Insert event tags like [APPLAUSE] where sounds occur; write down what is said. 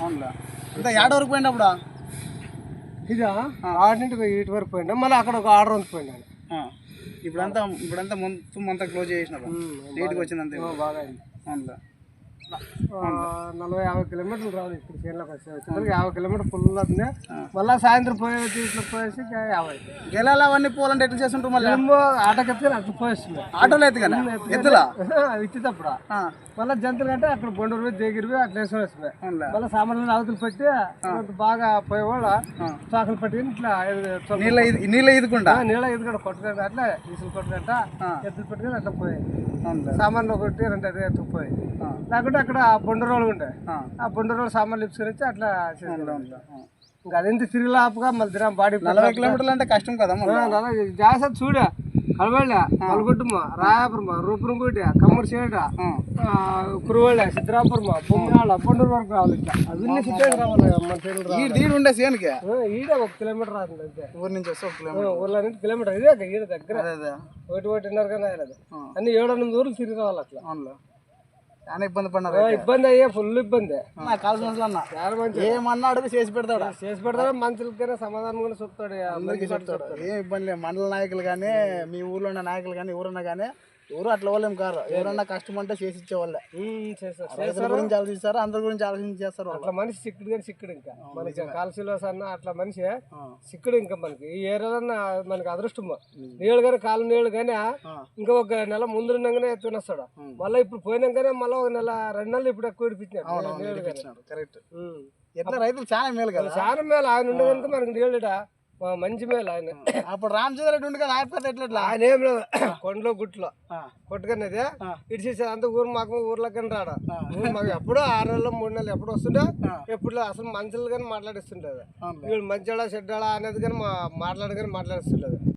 అవునులే అంతా ఏడ వరకు పోయినప్పుడు ఇది? ఆడింటికి ఇటు వరకు పోయినా మళ్ళీ అక్కడ ఒక ఆర్డర్ ఉంది పోయినాను ఇప్పుడంతా ఇప్పుడంతా మొత్తం అంతా క్లోజ్ చేసినారు లేట్కి వచ్చింది అంతే బాగా అయింది. అవునులే. నలభై యాభై కిలోమీటర్లు రావాలి ఇప్పుడు చేనులోకి వచ్చే వచ్చేసరికి యాభై కిలోమీటర్ ఫుల్ అవుతుంది. మళ్ళీ సాయంత్రం పోయేసి ఇట్లా పోయేసి యాభై. గెలాలు అవన్నీ పోవాలంటే ఎట్లా చేస్తుంటారు మళ్ళీ? ఏమో ఆటోకి ఎత్తుకొని అట్లా పోయేస్తుంది ఆటోలో ఎత్తుగానే ఎత్తులా? [LAUGHS] ఇచ్చేటప్పుడు ఆ, మళ్ళీ జంతువులు అంటే అక్కడ బొండూరు పోయి దగ్గర పోయి అట్లా వేసుకొని వస్తుంది అవునులే. మళ్ళీ సామాన్లు అవతలు పెట్టి బాగా పోయేవాళ్ళు. చాకులు పట్టుకుని ఇట్లా నీళ్ళ ఇది నీళ్ళ ఇదికుండా నీళ్ళ ఇది కూడా కొట్టుకుంటే అట్లా ఈసులు కొట్టుకుంటా ఎత్తులు పెట్టుకుని అట్లా పోయి అవునులే. సామాన్లు ఒకటి రెండు అదే ఎత్తుకుపోయి ఆ, లేకుంటే అక్కడ బొండు రోడ్లు ఉంటాయి ఆ, బొండు రోడ్లు సామాన్లు ఇప్పుకొని వచ్చి అట్లా. ఇంకా అదెంత తిరిగిలాపుగా మళ్ళీ దినం బాడీ నలభై కిలోమీటర్లు అంటే కష్టం కదా జాగ్రత్త చూడ. కలబళ్ళ పలుగొట్టుమ రాయాపురమ రూపురంకోటి కమ్మూరు చేట కురువళ్ళ సిద్ధరాపురమ బొమ్మరాళ్ళ బొండూరు వరకు రావాలి ఇట్లా అవన్నీ సిద్ధంగా రావాలి మన సైడ్ ఈ దీడు ఉండే సేనుకి? ఈడ ఒక కిలోమీటర్ రాదు అంతే. ఊరి నుంచి వస్తే ఒక కిలోమీటర్. ఊర్లో నుంచి కిలోమీటర్. ఇదే ఈడ దగ్గర. ఒకటి ఒకటిన్నర కానీ. అన్ని ఏడు ఎనిమిది ఊర్లు తిరిగి రావాలి అట్లా. అవునులే. చాలా ఇబ్బంది పడినారు ఇబ్బంది అయ్యే ఫుల్ ఇబ్బంది. నాకు కావాల్సిన అన్న చాలా మంచి ఏమన్నా అడుగు చేసి పెడతాడు? చేసి పెడతాడు? మనుషులకైనా సమాధానం కూడా చెప్తాడు. అందరికీ చెప్తాడు. ఏం ఇబ్బంది లేదు. మండల నాయకులు కానీ మీ ఊర్లో ఉన్న నాయకులు కానీ ఎవరన్నా కానీ ఎవరు అట్లా వాళ్ళేం కారు ఎవరన్నా కష్టం అంటే చేసి ఇచ్చేవాళ్ళే రైతుల గురించి ఆలోచిస్తారు అందరి గురించి ఆలోచించి చేస్తారు వాళ్ళు. అట్లా మనిషి సిక్కుడు కానీ సిక్కుడు ఇంకా. మనకి కాల్సిలోస్ అన్న అట్లా మనిషి. సిక్కుడు ఇంకా మనకి. ఈ ఏరియాలో మనకి అదృష్టం నీళ్ళు కానీ కాలు నీళ్ళు కానీ ఇంకా ఒక నెల ముందు ఉండగానే తినేస్తాడు. మళ్ళీ ఇప్పుడు పోయినాకనే మళ్ళీ ఒక నెల రెండు నెలలు ఇప్పుడు ఎక్కువ ఇడిపించినాడు కరెక్ట్. ఎట్లా రైతులు చాలా మేలు కదా. చాలా మేలు. ఆయన ఉండే కనుక మనకి నీళ్ళు మంచి మేలు ఆయన. అప్పుడు రామచంద్ర రెడ్డి ఉండి కదా అయిపోతే ఎట్లా? ఆయన ఏం లేదు. కొండలో గుట్లో. కొట్టుకునేది. ఇడిచేసి అంత ఊరు మాకు ఊర్లోకి రాడు? ఊరు మాకు ఎప్పుడో ఆరు నెలలు మూడు నెలలు ఎప్పుడు వస్తుండే ఎప్పుడు అసలు మనుషులు కానీ మాట్లాడిస్తుండేది. వీళ్ళు మంచివాడా చెడ్డాడా అనేది కానీ మా మాట్లాడు కానీ మాట్లాడిస్తుండేది.